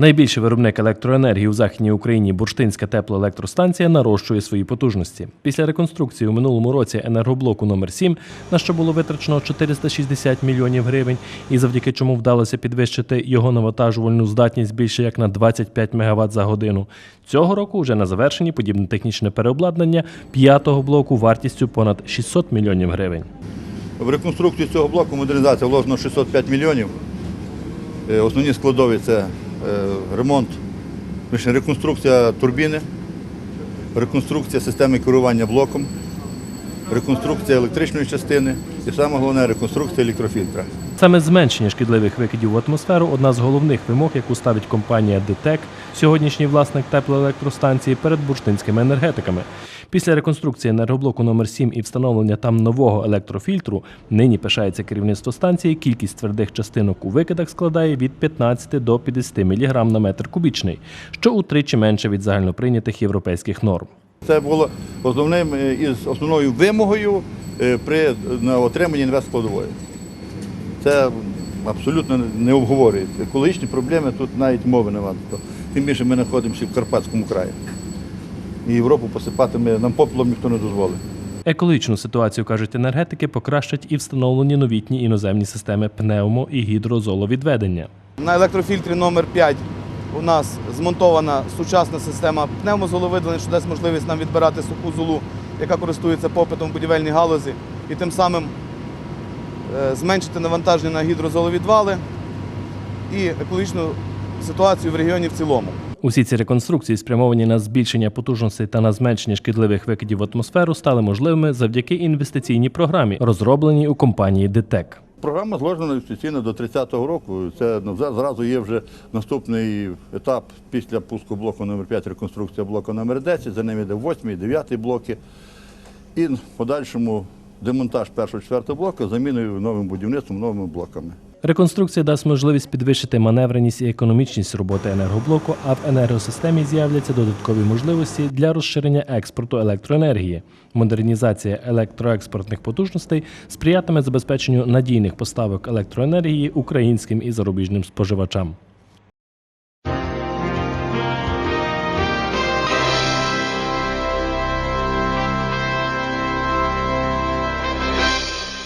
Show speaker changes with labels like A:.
A: Найбільший виробник електроенергії у західній Україні Бурштинська теплоелектростанція нарощує свої потужності. Після реконструкції у минулому році енергоблоку номер 7 на що було витрачено 460 мільйонів гривень, і завдяки чому вдалося підвищити його навантажувальну здатність більше як на 25 МВт за годину. Цього року вже на завершенні подібне технічне переобладнання п'ятого блоку вартістю понад 600 мільйонів гривень.
B: В реконструкцію цього блоку модернізація вложено 605 мільйонів. Е, Основні складові це ремонт, реконструкція турбіни, реконструкція системи керування блоком, реконструкція електричної частини і саме головне реконструкція електрофільтра.
A: Саме зменшення шкідливих викидів в атмосферу одна з головних вимог, яку ставить компанія ДТЕК, сьогоднішній власник теплоелектростанції перед бурштинськими енергетиками. Після реконструкції енергоблоку номер 7 і встановлення там нового електрофільтру нині пишається керівництво станції. Кількість твердих частинок у викидах складає від 15 до 50 мг на метр кубічний, що утричі менше від загальноприйнятих європейських норм.
B: Це було основним е, із основною вимогою е, при на отриманні інвесткладової. Це абсолютно не обговорюється. Екологічні проблеми тут навіть мови немає. Тим більше ми знаходимося в Карпатському краї. І Європу посипати ми, нам попелом ніхто не дозволить.
A: Екологічну ситуацію, кажуть енергетики, покращать і встановлені новітні іноземні системи пневмо і гідрозоловідведення.
C: На електрофільтрі номер 5 у нас змонтована сучасна система пневмозоловидвлення, що дасть можливість нам відбирати суху золу, яка користується попитом в будівельній галузі, і тим самим е, зменшити навантаження на гідрозоловідвали і екологічну ситуацію в регіоні в цілому.
A: Усі ці реконструкції, спрямовані на збільшення потужностей та на зменшення шкідливих викидів в атмосферу, стали можливими завдяки інвестиційній програмі, розробленій у компанії ДТЕК.
B: Програма зложена офіційно до 30-го року. Це ну, зразу є вже наступний етап після пуску блоку номер 5 реконструкція блоку номер 10 за ним йде 8-й, 9 блоки. І в подальшому демонтаж першого четвертого блоку заміною новим будівництвом, новими блоками.
A: Реконструкція дасть можливість підвищити маневреність і економічність роботи енергоблоку, а в енергосистемі з'являться додаткові можливості для розширення експорту електроенергії. Модернізація електроекспортних потужностей сприятиме забезпеченню надійних поставок електроенергії українським і зарубіжним споживачам.